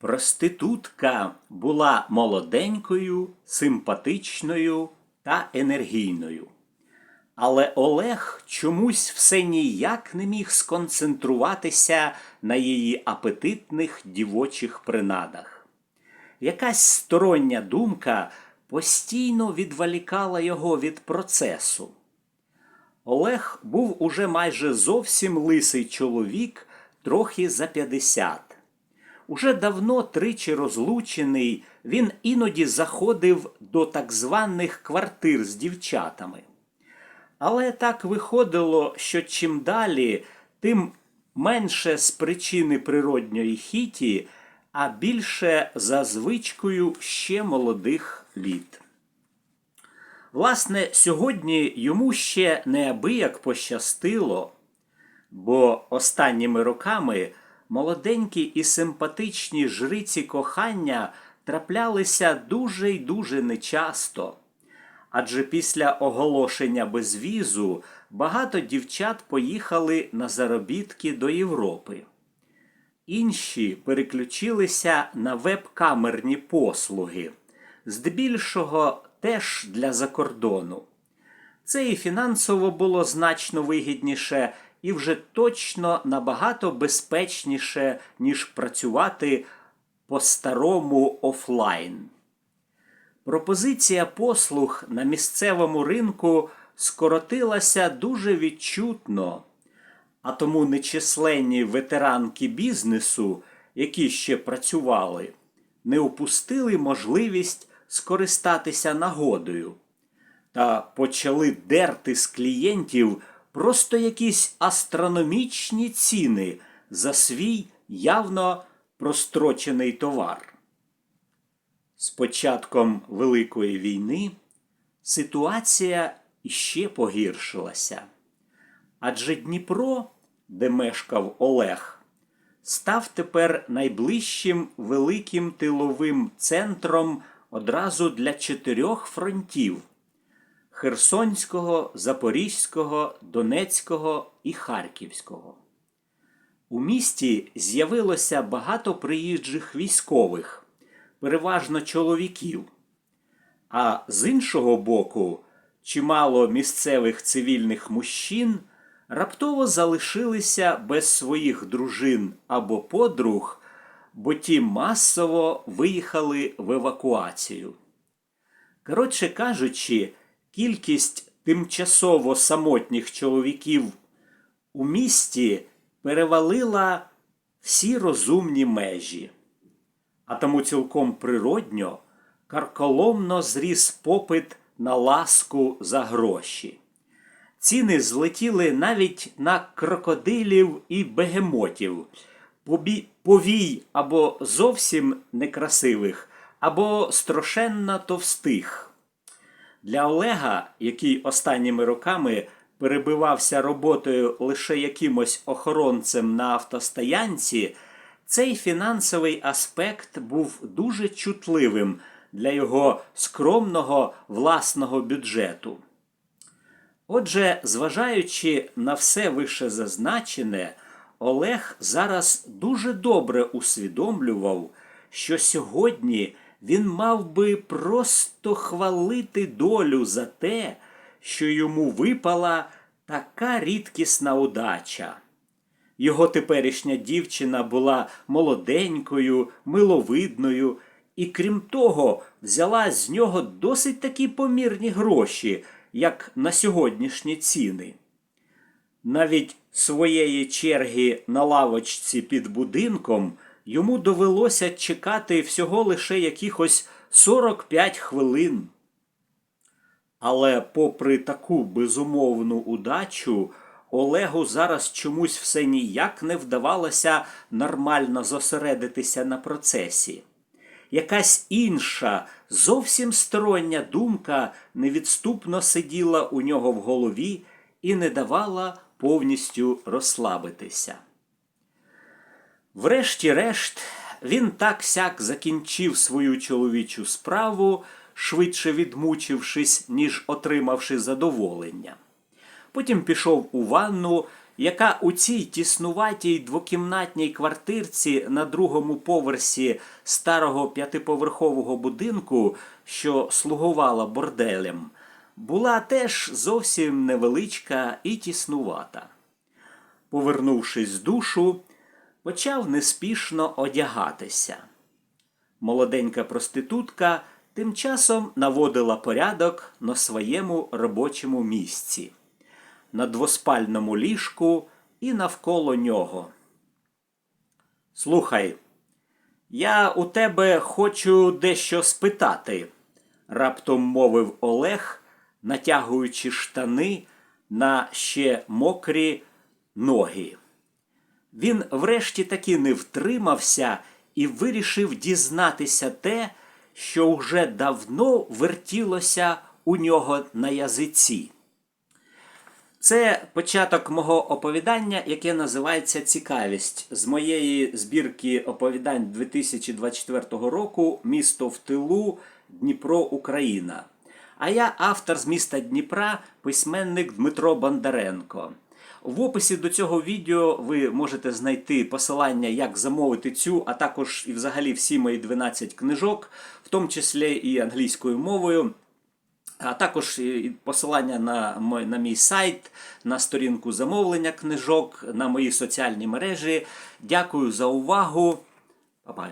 Проститутка була молоденькою, симпатичною та енергійною. Але Олег чомусь все ніяк не міг сконцентруватися на її апетитних дівочих принадах. Якась стороння думка постійно відволікала його від процесу. Олег був уже майже зовсім лисий чоловік, трохи за 50. Уже давно тричі розлучений, він іноді заходив до так званих квартир з дівчатами. Але так виходило, що чим далі, тим менше з причини природньої хіті, а більше за звичкою ще молодих літ. Власне, сьогодні йому ще неабияк пощастило, бо останніми роками молоденькі і симпатичні жриці кохання траплялися дуже й дуже нечасто. Адже після оголошення безвізу багато дівчат поїхали на заробітки до Європи. Інші переключилися на веб-камерні послуги, здебільшого теж для закордону. Це і фінансово було значно вигідніше і вже точно набагато безпечніше, ніж працювати по-старому офлайн. Пропозиція послуг на місцевому ринку скоротилася дуже відчутно, а тому нечисленні ветеранки бізнесу, які ще працювали, не упустили можливість скористатися нагодою та почали дерти з клієнтів просто якісь астрономічні ціни за свій явно прострочений товар. З початком Великої війни ситуація іще погіршилася. Адже Дніпро, де мешкав Олег, став тепер найближчим великим тиловим центром одразу для чотирьох фронтів Херсонського, Запорізького, Донецького і Харківського. У місті з'явилося багато приїжджих військових переважно чоловіків, а з іншого боку, чимало місцевих цивільних мужчин раптово залишилися без своїх дружин або подруг, бо ті масово виїхали в евакуацію. Коротше кажучи, кількість тимчасово самотніх чоловіків у місті перевалила всі розумні межі а тому цілком природньо карколомно зріс попит на ласку за гроші. Ціни злетіли навіть на крокодилів і бегемотів, повій або зовсім некрасивих, або страшенно товстих. Для Олега, який останніми роками перебивався роботою лише якимось охоронцем на автостоянці, цей фінансовий аспект був дуже чутливим для його скромного власного бюджету. Отже, зважаючи на все вище зазначене, Олег зараз дуже добре усвідомлював, що сьогодні він мав би просто хвалити долю за те, що йому випала така рідкісна удача. Його теперішня дівчина була молоденькою, миловидною, і, крім того, взяла з нього досить такі помірні гроші, як на сьогоднішні ціни. Навіть своєї черги на лавочці під будинком йому довелося чекати всього лише якихось 45 хвилин. Але, попри таку безумовну удачу, Олегу зараз чомусь все ніяк не вдавалося нормально зосередитися на процесі. Якась інша, зовсім стороння думка невідступно сиділа у нього в голові і не давала повністю розслабитися. Врешті-решт, він так сяк закінчив свою чоловічу справу, швидше відмучившись, ніж отримавши задоволення. Потім пішов у ванну яка у цій тіснуватій двокімнатній квартирці на другому поверсі старого п'ятиповерхового будинку, що слугувала борделем, була теж зовсім невеличка і тіснувата. Повернувшись з душу, почав неспішно одягатися. Молоденька проститутка тим часом наводила порядок на своєму робочому місці, на двоспальному ліжку і навколо нього. Слухай, я у тебе хочу дещо спитати, раптом мовив Олег, натягуючи штани на ще мокрі ноги. Він врешті таки не втримався і вирішив дізнатися те, що вже давно вертілося у нього на язиці. Це початок мого оповідання, яке називається Цікавість з моєї збірки оповідань 2024 року Місто в тилу Дніпро Україна. А я автор з міста Дніпра, письменник Дмитро Бондаренко. В описі до цього відео ви можете знайти посилання, як замовити цю, а також і взагалі всі мої 12 книжок, в тому числі і англійською мовою. А також посилання на мой, на мій сайт, на сторінку замовлення книжок, на мої соціальні мережі. Дякую за увагу. Па-па.